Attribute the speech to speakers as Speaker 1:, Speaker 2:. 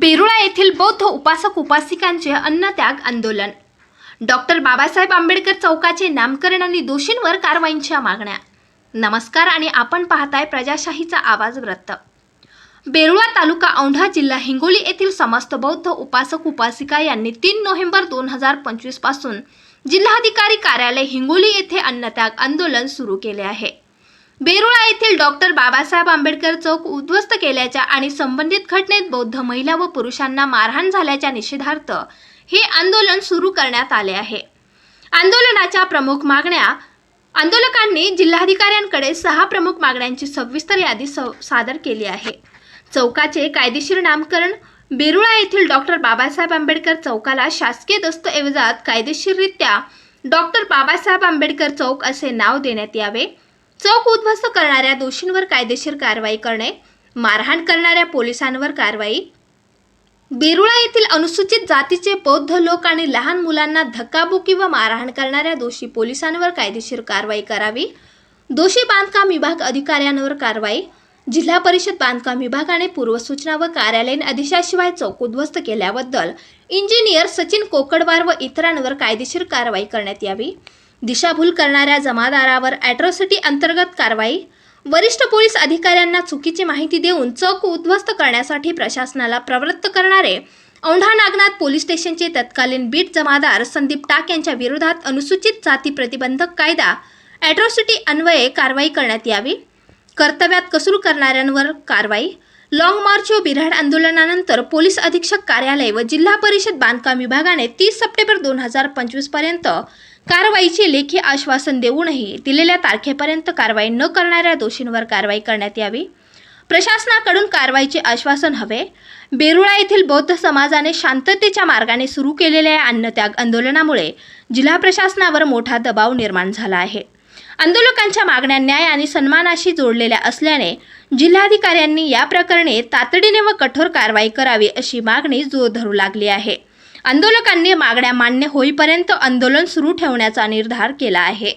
Speaker 1: बेरुळा येथील बौद्ध उपासक उपासिकांचे अन्नत्याग आंदोलन. डॉक्टर बाबासाहेब आंबेडकर चौकाचे नामकरण आणि दोषींवर कारवाईंच्या मागण्या. नमस्कार आणि आपण पाहताय प्रजाशाहीचा आवाज व्रत बेरुळा तालुका औंढा जिल्हा हिंगोली येथील समस्त बौद्ध उपासक उपासिका यांनी तीन नोव्हेंबर दोन हजार पंचवीसपासून जिल्हाधिकारी कार्यालय हिंगोली येथे अन्नत्याग आंदोलन सुरू केले आहे. बेरुळा येथील डॉक्टर बाबासाहेब आंबेडकर चौक उद्ध्वस्त केल्याच्या आणि संबंधित घटनेत बौद्ध महिला व पुरुषांना मारहाण झाल्याच्या निषेधार्थ हे आंदोलन सुरू करण्यात आले आहे. आंदोलनाच्या प्रमुख मागण्या आंदोलकांनी जिल्हाधिकाऱ्यांकडे सहा प्रमुख मागण्यांची सविस्तर यादी स- सादर केली आहे. चौकाचे कायदेशीर नामकरण बेरुळा येथील डॉक्टर बाबासाहेब आंबेडकर चौकाला शासकीय दस्तऐवजात कायदेशीररित्या डॉक्टर बाबासाहेब आंबेडकर चौक असे नाव देण्यात यावे. चौक उद्ध्वस्त करणाऱ्या दोषींवर कायदेशीर कारवाई करणे मारहाण करणाऱ्या पोलिसांवर कारवाई. बेरुळा येथील अनुसूचित जातीचे बौद्ध लोक आणि लहान मुलांना धक्काबुकी व मारहाण करणाऱ्या दोषी पोलिसांवर कायदेशीर कारवाई करावी. दोषी बांधकाम विभाग अधिकाऱ्यांवर कारवाई. जिल्हा परिषद बांधकाम विभागाने पूर्वसूचना व कार्यालयीन आदेशाशिवाय चौक उद्ध्वस्त केल्याबद्दल इंजिनियर सचिन कोकडवार व इतरांवर कायदेशीर कारवाई करण्यात यावी. दिशाभूल करणाऱ्या जमादारावर ॲट्रॉसिटी अंतर्गत कारवाई वरिष्ठ पोलीस अधिकाऱ्यांना चुकीची माहिती देऊन चौक उद्ध्वस्त करण्यासाठी प्रशासनाला प्रवृत्त करणारे औंढा नागनाथ पोलीस स्टेशनचे तत्कालीन बीट जमादार संदीप टाक यांच्या विरोधात अनुसूचित जाती प्रतिबंधक कायदा ॲट्रॉसिटी अन्वये कारवाई करण्यात यावी. कर्तव्यात कसूर करणाऱ्यांवर कारवाई लाँग मार्च व बिऱ्हाड आंदोलनानंतर पोलीस अधीक्षक कार्यालय व जिल्हा परिषद बांधकाम विभागाने तीस सप्टेंबर दोन हजार पंचवीसपर्यंत कारवाईचे लेखी आश्वासन देऊनही दिलेल्या तारखेपर्यंत कारवाई न करणाऱ्या दोषींवर कारवाई करण्यात यावी. प्रशासनाकडून कारवाईचे आश्वासन हवे. बेरुळा येथील बौद्ध समाजाने शांततेच्या मार्गाने सुरू केलेल्या या अन्नत्याग आंदोलनामुळे जिल्हा प्रशासनावर मोठा दबाव निर्माण झाला आहे. आंदोलकांच्या मागण्या न्याय आणि सन्मानाशी जोडलेल्या असल्याने जिल्हाधिकाऱ्यांनी या प्रकरणी तातडीने व कठोर कारवाई करावी अशी मागणी जोर धरू लागली आहे. आंदोलकांनी मागण्या मान्य होईपर्यंत आंदोलन सुरू ठेवण्याचा निर्धार केला आहे.